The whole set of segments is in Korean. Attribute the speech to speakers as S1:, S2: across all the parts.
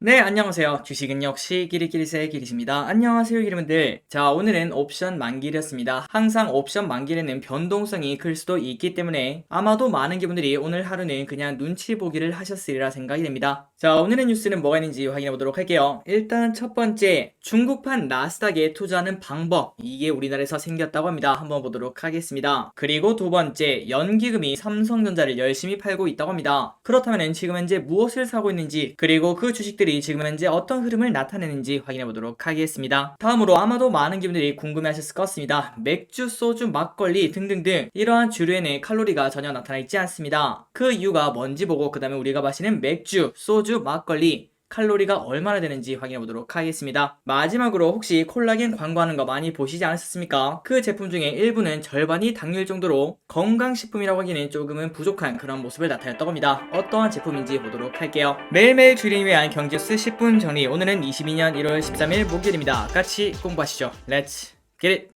S1: 네, 안녕하세요. 주식은 역시 끼리끼리새 끼리십니다. 안녕하세요, 여러분들. 자, 오늘은 옵션 만기였습니다. 항상 옵션 만기에는 변동성이 클 수도 있기 때문에 아마도 많은 분들이 오늘 하루는 그냥 눈치 보기를 하셨으리라 생각이 됩니다. 자, 오늘의 뉴스는 뭐가 있는지 확인해 보도록 할게요. 일단 첫 번째, 중국판 나스닥에 투자하는 방법. 이게 우리나라에서 생겼다고 합니다. 한번 보도록 하겠습니다. 그리고 두 번째, 연기금이 삼성전자를 열심히 팔고 있다고 합니다. 그렇다면 지금 현재 무엇을 사고 있는지, 그리고 그 주식들이 지금 현재 어떤 흐름을 나타내는지 확인해 보도록 하겠습니다. 다음으로 아마도 많은 분들이 궁금해 하셨을 것 같습니다. 맥주, 소주, 막걸리 등등등 이러한 주류에는 칼로리가 전혀 나타나 있지 않습니다. 그 이유가 뭔지 보고 그 다음에 우리가 마시는 맥주, 소주, 막걸리 칼로리가 얼마나 되는지 확인해 보도록 하겠습니다. 마지막으로 혹시 콜라겐 광고하는 거 많이 보시지 않으셨습니까? 그 제품 중에 일부는 절반이 당일 정도로 건강식품이라고 하기는 조금은 부족한 그런 모습을 나타냈다고 합니다. 어떠한 제품인지 보도록 할게요. 매일매일 주린을 위한 경제뉴스 10분 정리 오늘은 22년 1월 13일 목요일입니다. 같이 공부하시죠. Let's get it!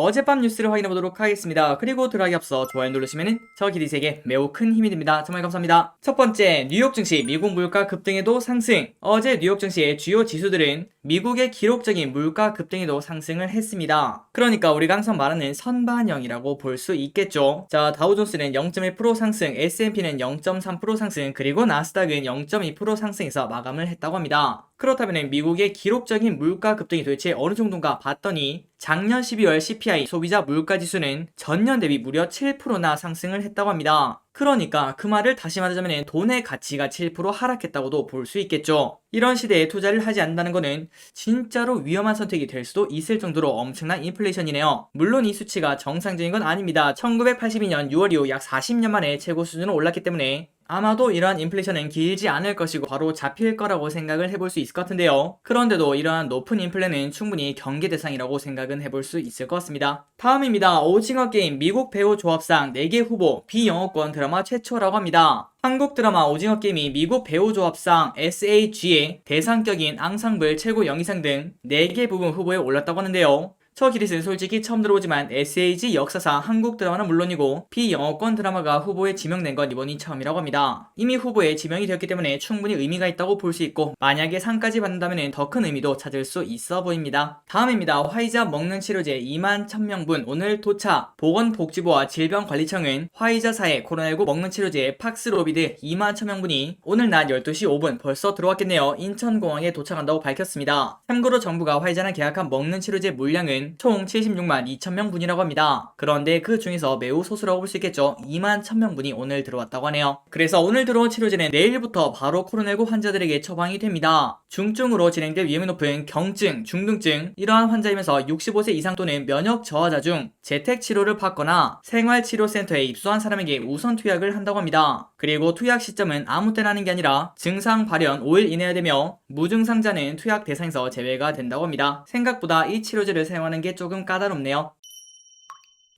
S1: 어젯밤 뉴스를 확인해 보도록 하겠습니다. 그리고 들어가기 앞서 좋아요 누르시면 저 기리세계 매우 큰 힘이 됩니다. 정말 감사합니다. 첫 번째, 뉴욕 증시 미국 물가 급등에도 상승. 어제 뉴욕 증시의 주요 지수들은 미국의 기록적인 물가 급등에도 상승을 했습니다. 그러니까 우리가 항상 말하는 선반영이라고 볼 수 있겠죠. 자, 다우존스는 0.1% 상승, S&P는 0.3% 상승, 그리고 나스닥은 0.2% 상승해서 마감을 했다고 합니다. 그렇다면 미국의 기록적인 물가 급등이 도대체 어느 정도인가 봤더니 작년 12월 CPI 소비자 물가 지수는 전년 대비 무려 7%나 상승을 했다고 합니다. 그러니까 그 말을 다시 말하자면 돈의 가치가 7% 하락했다고도 볼 수 있겠죠. 이런 시대에 투자를 하지 않는다는 것은 진짜로 위험한 선택이 될 수도 있을 정도로 엄청난 인플레이션이네요. 물론 이 수치가 정상적인 건 아닙니다. 1982년 6월 이후 약 40년 만에 최고 수준으로 올랐기 때문에 아마도 이러한 인플레이션은 길지 않을 것이고 바로 잡힐 거라고 생각을 해볼 수 있을 것 같은데요. 그런데도 이러한 높은 인플레는 충분히 경계 대상이라고 생각은 해볼 수 있을 것 같습니다. 다음입니다. 오징어 게임 미국 배우 조합상 4개 후보 비영어권 드라마 최초라고 합니다. 한국 드라마 오징어 게임이 미국 배우 조합상 SAG의 대상격인 앙상블 최고 영의상 등 4개 부분 후보에 올랐다고 하는데요. 저 기릿은 솔직히 처음 들어보지만 SAG 역사상 한국 드라마는 물론이고 비영어권 드라마가 후보에 지명된 건 이번이 처음이라고 합니다. 이미 후보에 지명이 되었기 때문에 충분히 의미가 있다고 볼 수 있고 만약에 상까지 받는다면 더 큰 의미도 찾을 수 있어 보입니다. 다음입니다. 화이자 먹는 치료제 2만 1000명분 오늘 도착 보건복지부와 질병관리청은 화이자사의 코로나19 먹는 치료제 팍스로비드 2만 1000명분이 오늘 낮 12시 5분 벌써 들어왔겠네요. 인천공항에 도착한다고 밝혔습니다. 참고로 정부가 화이자랑 계약한 먹는 치료제 물량은 총 76만 2천 명 분이라고 합니다. 그런데 그 중에서 매우 소수라고 볼 수 있겠죠. 2만 1000명 분이 오늘 들어왔다고 하네요. 그래서 오늘 들어온 치료제는 내일부터 바로 코로나19 환자들에게 처방이 됩니다. 중증으로 진행될 위험이 높은 경증, 중등증 이러한 환자이면서 65세 이상 또는 면역 저하자 중 재택 치료를 받거나 생활치료센터에 입소한 사람에게 우선 투약을 한다고 합니다. 그리고 투약 시점은 아무 때나 하는 게 아니라 증상 발현 5일 이내야 되며 무증상자는 투약 대상에서 제외가 된다고 합니다. 생각보다 이 치료제를 사용하는 게 조금 까다롭네요.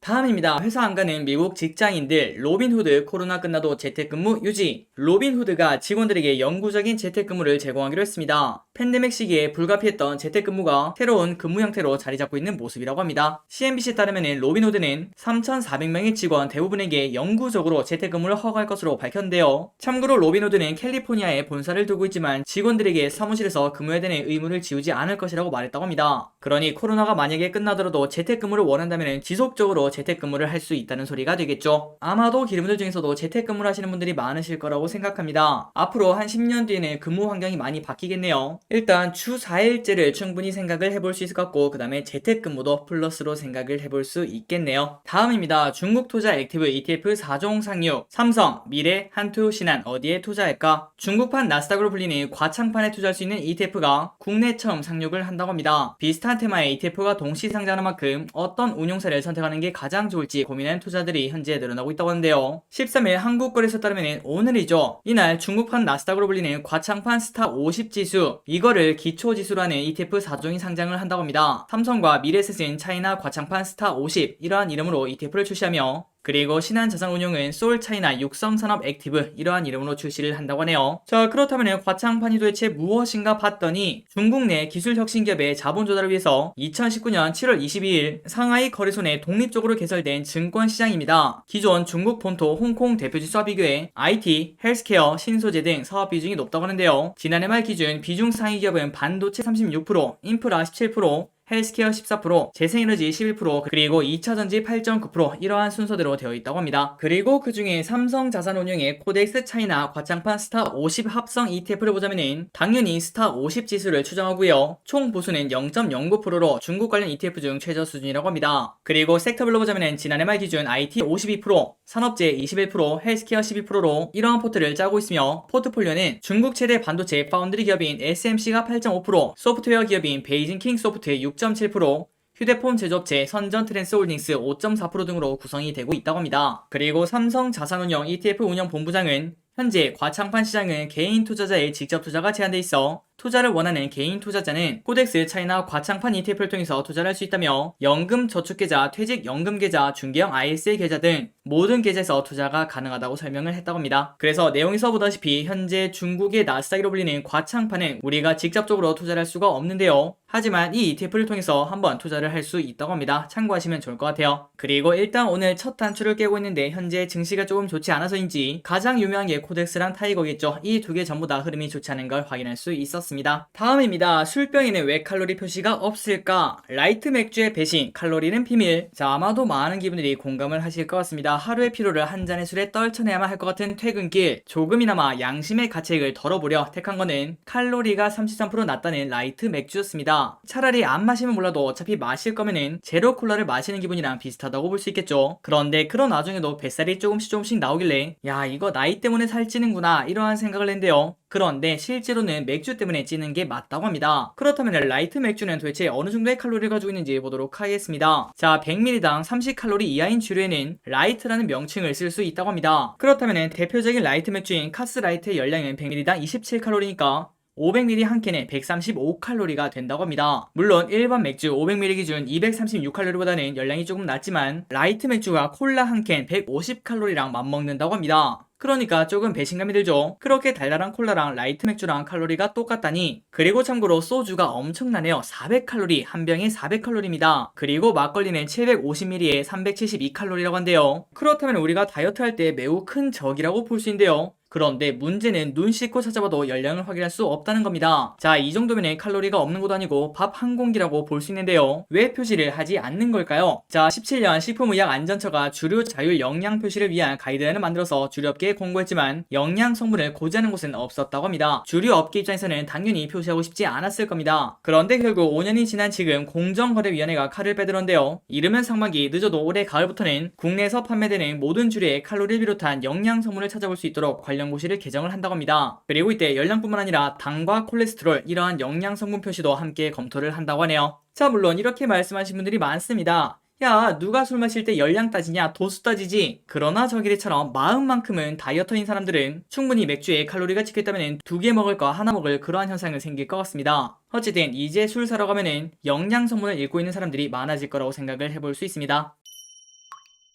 S1: 다음입니다. 회사 안 가는 미국 직장인들 로빈후드 코로나 끝나도 재택근무 유지. 로빈후드가 직원들에게 영구적인 재택근무를 제공하기로 했습니다. 팬데믹 시기에 불가피했던 재택근무가 새로운 근무 형태로 자리 잡고 있는 모습이라고 합니다. CNBC에 따르면 로빈후드는 3,400명의 직원 대부분에게 영구적으로 재택근무를 허가할 것으로 밝혔는데요. 참고로 로빈후드는 캘리포니아에 본사를 두고 있지만 직원들에게 사무실에서 근무해야 되는 의무를 지우지 않을 것이라고 말했다고 합니다. 그러니 코로나가 만약에 끝나더라도 재택근무를 원한다면 지속적으로 재택근무를 할 수 있다는 소리가 되겠죠. 아마도 기름들 중에서도 재택근무를 하시는 분들이 많으실 거라고 생각합니다. 앞으로 한 10년 뒤에는 근무 환경이 많이 바뀌겠네요. 일단 주 4일제를 충분히 생각을 해볼 수 있을 것 같고 그 다음에 재택근무도 플러스로 생각을 해볼 수 있겠네요. 다음입니다. 중국 투자 액티브 ETF 4종 상류 삼성, 미래, 한투, 신한 어디에 투자할까? 중국판 나스닥으로 불리는 과창판에 투자할 수 있는 ETF가 국내 처음 상륙을 한다고 합니다. 비슷한 테마의 ETF가 동시 상장하는 만큼 어떤 운용사를 선택하는 게 가장 좋을지 고민하는 투자들이 현재 늘어나고 있다고 하는데요. 13일 한국 거래소 따르면 오늘이죠. 이날 중국판 나스닥으로 불리는 과창판 스타 50 지수 이거를 기초 지수로 하는 ETF 4종이 상장을 한다고 합니다. 삼성과 미래셋은 차이나 과창판 스타 50 이러한 이름으로 ETF를 출시하며 그리고 신한자산운용은 솔차이나 육성산업 액티브 이러한 이름으로 출시를 한다고 하네요. 자 그렇다면 과창판이 도대체 무엇인가 봤더니 중국 내 기술혁신기업의 자본 조달을 위해서 2019년 7월 22일 상하이 거래소내 독립적으로 개설된 증권시장입니다. 기존 중국 본토 홍콩 대표지수와 비교해 IT, 헬스케어, 신소재 등 사업 비중이 높다고 하는데요. 지난해 말 기준 비중 상위 기업은 반도체 36%, 인프라 17%, 헬스케어 14%, 재생에너지 11%, 그리고 2차전지 8.9% 이러한 순서대로 되어 있다고 합니다. 그리고 그 중에 삼성 자산운용의 코덱스 차이나 과창판 스타 50 합성 ETF를 보자면은 당연히 스타 50 지수를 추정하고요. 총 보수는 0.09%로 중국 관련 ETF 중 최저 수준이라고 합니다. 그리고 섹터별로 보자면은 지난해 말 기준 IT 52%, 산업재 21%, 헬스케어 12%로 이러한 포트를 짜고 있으며 포트폴리오는 중국 최대 반도체 파운드리 기업인 SMC가 8.5%, 소프트웨어 기업인 베이징 킹 소프트 6.7%, 휴대폰 제조업체 선전 트랜스 홀딩스 5.4% 등으로 구성이 되고 있다고 합니다. 그리고 삼성 자산운용 ETF 운영 본부장은 현재 과창판 시장은 개인 투자자의 직접 투자가 제한돼 있어 투자를 원하는 개인 투자자는 코덱스 차이나 과창판 ETF를 통해서 투자를 할 수 있다며 연금 저축계좌, 퇴직연금 계좌, 중개형 ISA 계좌 등 모든 계좌에서 투자가 가능하다고 설명을 했다고 합니다. 그래서 내용에서 보다시피 현재 중국의 나스닥이로 불리는 과창판은 우리가 직접적으로 투자를 할 수가 없는데요. 하지만 이 ETF를 통해서 한번 투자를 할 수 있다고 합니다. 참고하시면 좋을 것 같아요. 그리고 일단 오늘 첫 단추를 깨고 있는데 현재 증시가 조금 좋지 않아서인지 가장 유명한 게 코덱스랑 타이거겠죠. 이 두 개 전부 다 흐름이 좋지 않은 걸 확인할 수 있었 습니다. 다음입니다. 술병에는 왜 칼로리 표시가 없을까? 라이트 맥주의 배신, 칼로리는 비밀. 자, 아마도 많은 기분들이 공감을 하실 것 같습니다. 하루의 피로를 한 잔의 술에 떨쳐내야만 할 것 같은 퇴근길. 조금이나마 양심의 가책을 덜어보려 택한 거는 칼로리가 33% 낮다는 라이트 맥주였습니다. 차라리 안 마시면 몰라도 어차피 마실 거면은 제로 콜라를 마시는 기분이랑 비슷하다고 볼 수 있겠죠. 그런데 그런 와중에도 뱃살이 조금씩 조금씩 나오길래 야 이거 나이 때문에 살찌는구나 이러한 생각을 했는데요. 그런데 실제로는 맥주 때문에 찌는 게 맞다고 합니다. 그렇다면 라이트 맥주는 도대체 어느 정도의 칼로리를 가지고 있는지 보도록 하겠습니다. 자, 100ml당 30칼로리 이하인 주류에는 라이트라는 명칭을 쓸 수 있다고 합니다. 그렇다면 대표적인 라이트 맥주인 카스라이트의 열량은 100ml당 27칼로리니까 500ml 한 캔에 135칼로리가 된다고 합니다. 물론 일반 맥주 500ml 기준 236칼로리보다는 열량이 조금 낮지만 라이트 맥주가 콜라 한 캔 150칼로리랑 맞먹는다고 합니다. 그러니까 조금 배신감이 들죠. 그렇게 달달한 콜라랑 라이트 맥주랑 칼로리가 똑같다니. 그리고 참고로 소주가 엄청나네요. 400칼로리, 한 병에 400칼로리입니다. 그리고 막걸리는 750ml에 372칼로리라고 한대요. 그렇다면 우리가 다이어트 할 때 매우 큰 적이라고 볼 수 있는데요. 그런데 문제는 눈 씻고 찾아봐도 열량을 확인할 수 없다는 겁니다. 자, 이 정도면 칼로리가 없는 것도 아니고 밥 한 공기라고 볼 수 있는데요. 왜 표시를 하지 않는 걸까요? 자, 17년 식품의약안전처가 주류 자율 영양 표시를 위한 가이드라인을 만들어서 주류업계에 공고했지만 영양 성분을 고지하는 곳은 없었다고 합니다. 주류업계 입장에서는 당연히 표시하고 싶지 않았을 겁니다. 그런데 결국 5년이 지난 지금 공정거래위원회가 칼을 빼들었는데요. 이르면 상반기 늦어도 올해 가을부터는 국내에서 판매되는 모든 주류의 칼로리를 비롯한 영양 성분을 찾아볼 수 있도록 관련 연고시를 개정을 한다고 합니다. 그리고 이때 열량뿐만 아니라 당과 콜레스테롤 이러한 영양 성분 표시도 함께 검토를 한다고 하네요. 자 물론 이렇게 말씀하신 분들이 많습니다. 야 누가 술 마실 때 열량 따지냐 도수 따지지 그러나 저기들처럼 마음만큼은 다이어터인 사람들은 충분히 맥주에 칼로리가 찍혔다면 두 개 먹을 거 하나 먹을 그러한 현상은 생길 것 같습니다 어쨌든 이제 술 사러 가면은 영양 성분을 읽고 있는 사람들이 많아질 거라고 생각을 해볼 수 있습니다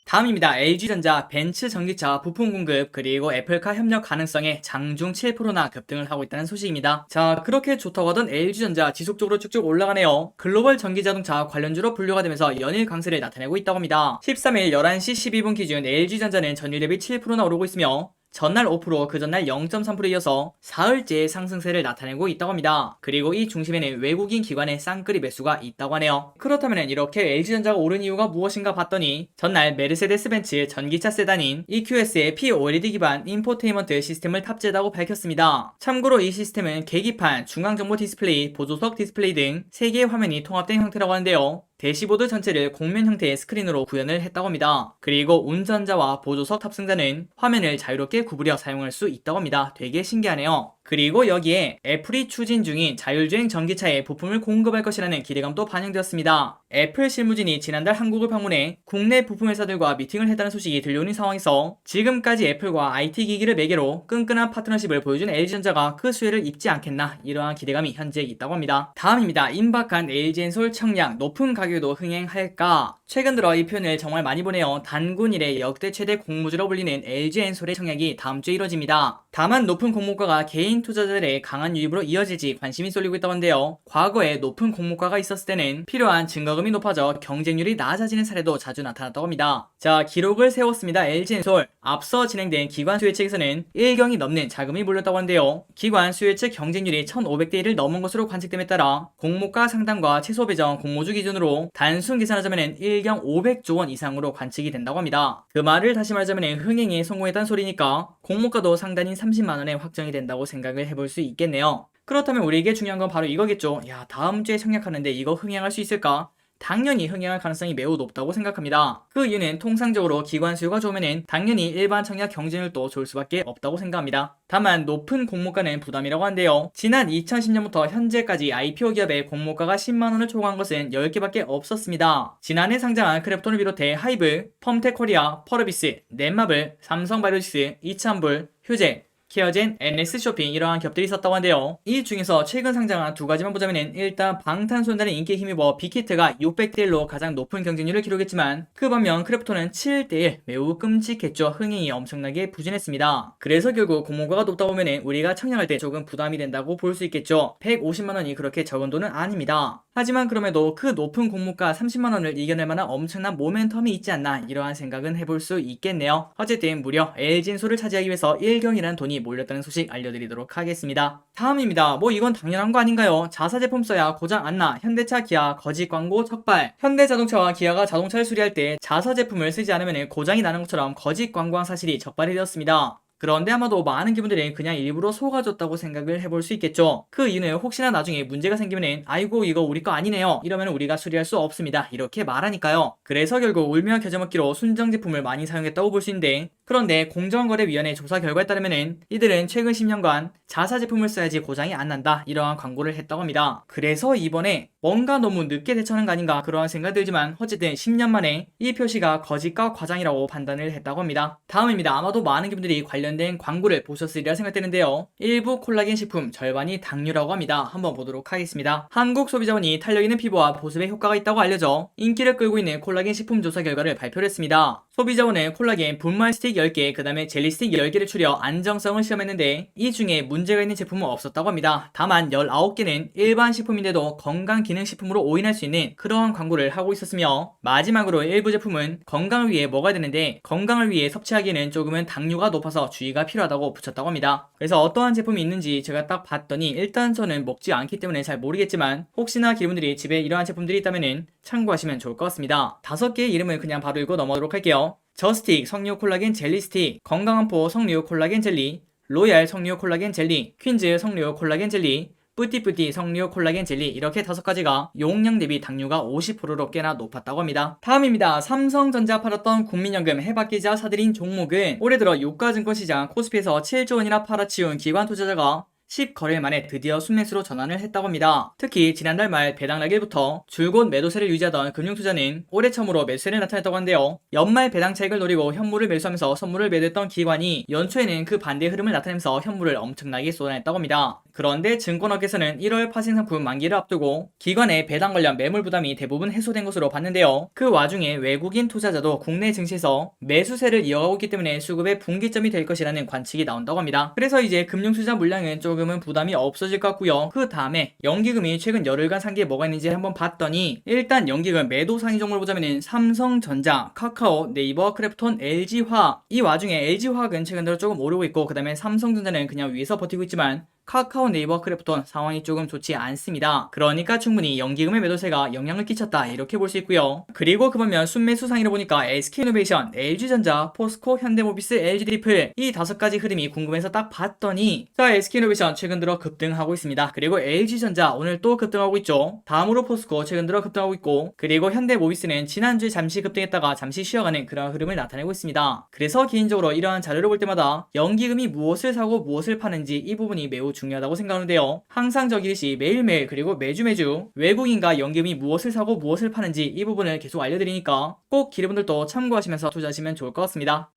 S1: 다음입니다. LG전자 벤츠 전기차 부품 공급 그리고 애플카 협력 가능성에 장중 7%나 급등을 하고 있다는 소식입니다. 자 그렇게 좋다고 하던 LG전자 지속적으로 쭉쭉 올라가네요. 글로벌 전기자동차 관련주로 분류가 되면서 연일 강세를 나타내고 있다고 합니다. 13일 11시 12분 기준 LG전자는 전일 대비 7%나 오르고 있으며 전날 5%, 그 전날 0.3% 이어서 사흘째 상승세를 나타내고 있다고 합니다. 그리고 이 중심에는 외국인 기관의 쌍끌이 매수가 있다고 하네요. 그렇다면 이렇게 LG전자가 오른 이유가 무엇인가 봤더니 전날 메르세데스 벤츠 전기차 세단인 EQS의 POLED 기반 인포테인먼트 시스템을 탑재했다고 밝혔습니다. 참고로 이 시스템은 계기판, 중앙정보 디스플레이, 보조석 디스플레이 등 3개의 화면이 통합된 형태라고 하는데요. 대시보드 전체를 곡면 형태의 스크린으로 구현을 했다고 합니다. 그리고 운전자와 보조석 탑승자는 화면을 자유롭게 구부려 사용할 수 있다고 합니다. 되게 신기하네요. 그리고 여기에 애플이 추진 중인 자율주행 전기차에 부품을 공급할 것이라는 기대감도 반영되었습니다. 애플 실무진이 지난달 한국을 방문해 국내 부품 회사들과 미팅을 했다는 소식이 들려오는 상황에서 지금까지 애플과 IT 기기를 매개로 끈끈한 파트너십을 보여준 LG전자가 그 수혜를 입지 않겠나 이러한 기대감이 현재 있다고 합니다. 다음입니다. 임박한 LG엔솔 청량 높은 가격에도 흥행할까? 최근 들어 이 표현을 정말 많이 보네요. 단군 이래 역대 최대 공모주로 불리는 LG엔솔의 청약이 다음 주에 이뤄집니다. 다만 높은 공모가가 개인 투자자들의 강한 유입으로 이어질지 관심이 쏠리고 있다고 하는데요. 과거에 높은 공모가가 있었을 때는 필요한 증거금이 높아져 경쟁률이 낮아지는 사례도 자주 나타났다고 합니다. 자, 기록을 세웠습니다. LG엔솔. 앞서 진행된 기관 수요 측에서는 1경이 넘는 자금이 몰렸다고 하는데요. 기관 측 경쟁률이 1,500대 1을 넘은 것으로 관측됨에 따라 공모가 상당과 최소 배정 공모주 기준으로 단순 계산하자면 1경 500조 원 이상으로 관측이 된다고 합니다. 그 말을 다시 말하자면 흥행에 성공했다는 소리니까 공모가도 상단인 30만 원에 확정이 된다고 생각을 해볼 수 있겠네요. 그렇다면 우리에게 중요한 건 바로 이거겠죠. 야, 다음 주에 청약하는데 이거 흥행할 수 있을까? 당연히 흥행할 가능성이 매우 높다고 생각합니다. 그 이유는 통상적으로 기관 수요가 좋으면 당연히 일반 청약 경쟁률도 좋을 수밖에 없다고 생각합니다. 다만 높은 공모가는 부담이라고 한데요. 지난 2010년부터 현재까지 IPO 기업의 공모가가 10만원을 초과한 것은 10개밖에 없었습니다. 지난해 상장한 크래프톤을 비롯해 하이브, 펌텍코리아, 퍼르비스, 넷마블, 삼성바이오시스, 이찬불, 휴제, 케어젠, NS쇼핑 이러한 기업들이 있었다고 하는데요. 이 중에서 최근 상장한 두 가지만 보자면 일단 방탄소년단의 인기에 힘입어 빅히트가 600대 1로 가장 높은 경쟁률을 기록했지만 그 반면 크래프톤은 7대 1 매우 끔찍했죠. 흥행이 엄청나게 부진했습니다. 그래서 결국 공모가가 높다 보면 우리가 청약할 때 조금 부담이 된다고 볼 수 있겠죠. 150만 원이 그렇게 적은 돈은 아닙니다. 하지만 그럼에도 그 높은 공모가 30만 원을 이겨낼 만한 엄청난 모멘텀이 있지 않나 이러한 생각은 해볼 수 있겠네요. 어쨌든 무려 LG인소를 차지하기 위해서 1경이라는 돈이 몰렸다는 소식 알려드리도록 하겠습니다. 다음입니다. 뭐 이건 당연한 거 아닌가요? 자사 제품 써야 고장 안 나. 현대차, 기아 거짓 광고 척발. 현대자동차와 기아가 자동차를 수리할 때 자사 제품을 쓰지 않으면 고장이 나는 것처럼 거짓 광고한 사실이 적발이 되었습니다. 그런데 아마도 많은 기분들이 그냥 일부러 속아줬다고 생각을 해볼 수 있겠죠. 그 이유는 혹시나 나중에 문제가 생기면은 아이고 이거 우리 거 아니네요. 이러면 우리가 수리할 수 없습니다. 이렇게 말하니까요. 그래서 결국 울며 겨자 먹기로 순정 제품을 많이 사용했다고 볼 수 있는데 그런데 공정거래위원회 조사 결과에 따르면은 이들은 최근 10년간 자사 제품을 써야지 고장이 안 난다 이러한 광고를 했다고 합니다. 그래서 이번에 뭔가 너무 늦게 대처하는 거 아닌가 그러한 생각 들지만 어쨌든 10년 만에 이 표시가 거짓과 과장이라고 판단을 했다고 합니다. 다음입니다. 아마도 많은 분들이 관련된 광고를 보셨으리라 생각되는데요. 일부 콜라겐 식품 절반이 당류라고 합니다. 한번 보도록 하겠습니다. 한국 소비자원이 탄력 있는 피부와 보습에 효과가 있다고 알려져 인기를 끌고 있는 콜라겐 식품 조사 결과를 발표를 했습니다. 소비자원은 콜라겐 분말 스틱 10개, 그 다음에 젤리 스틱 10개를 추려 안정성을 시험했는데 이 중에 문제가 있는 제품은 없었다고 합니다. 다만 19개는 일반 식품인데도 건강 기능 식품으로 오인할 수 있는 그러한 광고를 하고 있었으며 마지막으로 일부 제품은 건강을 위해 먹어야 되는데 건강을 위해 섭취하기에는 조금은 당류가 높아서 주의가 필요하다고 붙였다고 합니다. 그래서 어떠한 제품이 있는지 제가 딱 봤더니 일단 저는 먹지 않기 때문에 잘 모르겠지만 혹시나 기분들이 집에 이러한 제품들이 있다면 참고하시면 좋을 것 같습니다. 다섯 개의 이름을 그냥 바로 읽고 넘어가도록 할게요. 저스틱 석류 콜라겐 젤리 스틱, 건강한 포 석류 콜라겐 젤리, 로얄 석류 콜라겐 젤리, 퀸즈 석류 콜라겐 젤리, 뿌띠뿌띠 석류 콜라겐 젤리 이렇게 다섯 가지가 용량 대비 당류가 50%로 꽤나 높았다고 합니다. 다음입니다. 삼성전자 팔았던 국민연금 해바퀴자 사들인 종목은 올해 들어 유가증권 시장 코스피에서 7조 원이나 팔아치운 기관 투자자가 10거래일 만에 드디어 순매수로 전환을 했다고 합니다. 특히 지난달 말 배당 날일부터 줄곧 매도세를 유지하던 금융투자는 올해 처음으로 매수세를 나타냈다고 하는데요. 연말 배당 차익을 노리고 현물을 매수하면서 선물을 매도했던 기관이 연초에는 그 반대의 흐름을 나타내면서 현물을 엄청나게 쏟아냈다고 합니다. 그런데 증권업계에서는 1월 파생 상품 만기를 앞두고 기관의 배당 관련 매물 부담이 대부분 해소된 것으로 봤는데요. 그 와중에 외국인 투자자도 국내 증시에서 매수세를 이어가고 있기 때문에 수급의 분기점이 될 것이라는 관측이 나온다고 합니다. 그래서 이제 금융투자 물량은 조금은 부담이 없어질 것 같고요. 그 다음에 연기금이 최근 열흘간 산 게 뭐가 있는지 한번 봤더니 일단 연기금 매도 상위 종목을 보자면은 삼성전자, 카카오, 네이버, 크래프톤, LG화학 이 와중에 LG화학은 최근 들어 조금 오르고 있고 그 다음에 삼성전자는 그냥 위에서 버티고 있지만 카카오 네이버 크래프톤 상황이 조금 좋지 않습니다. 그러니까 충분히 연기금의 매도세가 영향을 끼쳤다 이렇게 볼 수 있고요. 그리고 그 반면 순매수 상위를 보니까 SK이노베이션, LG전자, 포스코, 현대모비스, LG드리플 이 다섯 가지 흐름이 궁금해서 딱 봤더니 자 SK이노베이션 최근 들어 급등하고 있습니다. 그리고 LG전자 오늘 또 급등하고 있죠. 다음으로 포스코 최근 들어 급등하고 있고 그리고 현대모비스는 지난주에 잠시 급등했다가 잠시 쉬어가는 그런 흐름을 나타내고 있습니다. 그래서 개인적으로 이러한 자료를 볼 때마다 연기금이 무엇을 사고 무엇을 파는지 이 부분이 매우 중요하다고 생각하는데요. 항상 저기듯이 매일매일 그리고 매주 매주 외국인과 연금이 무엇을 사고 무엇을 파는지 이 부분을 계속 알려드리니까 꼭 기르분들도 참고하시면서 투자하시면 좋을 것 같습니다.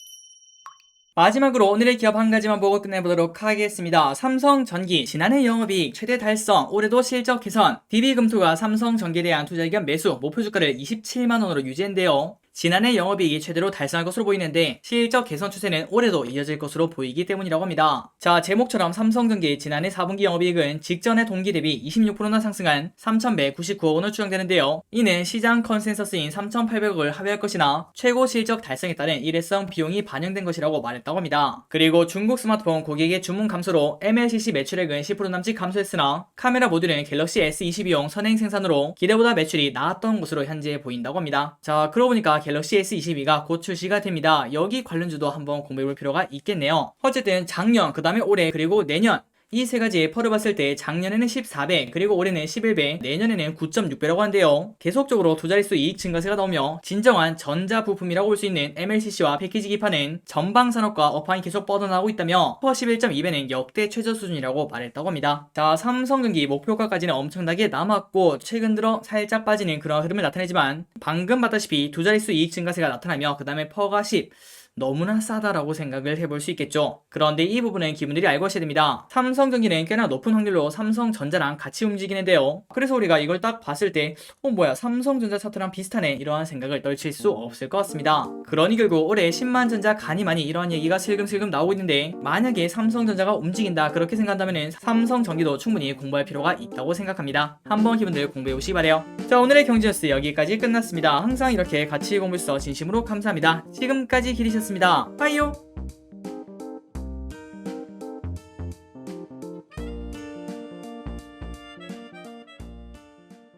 S1: 마지막으로 오늘의 기업 한 가지만 보고 끝내보도록 하겠습니다. 삼성전기 지난해 영업이익 최대 달성, 올해도 실적 개선, DB금토가 삼성전기에 대한 투자 의견 매수 목표 주가를 27만 원으로 유지했는데요. 지난해 영업이익이 최대로 달성할 것으로 보이는데 실적 개선 추세는 올해도 이어질 것으로 보이기 때문이라고 합니다. 자 제목처럼 삼성전기 지난해 4분기 영업이익은 직전의 동기 대비 26%나 상승한 3,199억 원을 추정되는데요. 이는 시장 컨센서스인 3,800억을 하회할 것이나 최고 실적 달성에 따른 일회성 비용이 반영된 것이라고 말했다고 합니다. 그리고 중국 스마트폰 고객의 주문 감소로 MLCC 매출액은 10% 남짓 감소했으나 카메라 모듈은 갤럭시 S22용 선행 생산으로 기대보다 매출이 나았던 것으로 현재 보인다고 합니다. 자 그러고 보니까 갤럭시 S22가 곧 출시가 됩니다. 여기 관련주도 한번 공부해볼 필요가 있겠네요. 어쨌든 작년, 그 다음에 올해, 그리고 내년 이 세 가지의 펄을 봤을 때 작년에는 14배, 그리고 올해는 11배, 내년에는 9.6배라고 하는데요. 계속적으로 두 자릿수 이익 증가세가 나오며 진정한 전자 부품이라고 볼 수 있는 MLCC와 패키지 기판은 전방 산업과 업황이 계속 뻗어나가고 있다며 퍼 11.2배는 역대 최저 수준이라고 말했다고 합니다. 자, 삼성전기 목표가까지는 엄청나게 남았고 최근 들어 살짝 빠지는 그런 흐름을 나타내지만 방금 봤다시피 두 자릿수 이익 증가세가 나타나며 그 다음에 퍼가 10 너무나 싸다라고 생각을 해볼 수 있겠죠. 그런데 이 부분은 기분들이 알고 하셔야 됩니다. 삼성전기는 꽤나 높은 확률로 삼성전자랑 같이 움직이는데요. 그래서 우리가 이걸 딱 봤을 때, 어, 뭐야, 삼성전자 차트랑 비슷하네. 이러한 생각을 떨칠 수 없을 것 같습니다. 그러니 결국 올해 10만 전자 가니 많이 이러한 얘기가 슬금슬금 나오고 있는데, 만약에 삼성전자가 움직인다. 그렇게 생각한다면 삼성전기도 충분히 공부할 필요가 있다고 생각합니다. 한번 기분들 공부해 보시기 바래요. 자, 오늘의 경제뉴스 여기까지 끝났습니다. 항상 이렇게 같이 공부해주셔서 진심으로 감사합니다. 지금까지 기리셨 습니다. 빠이요!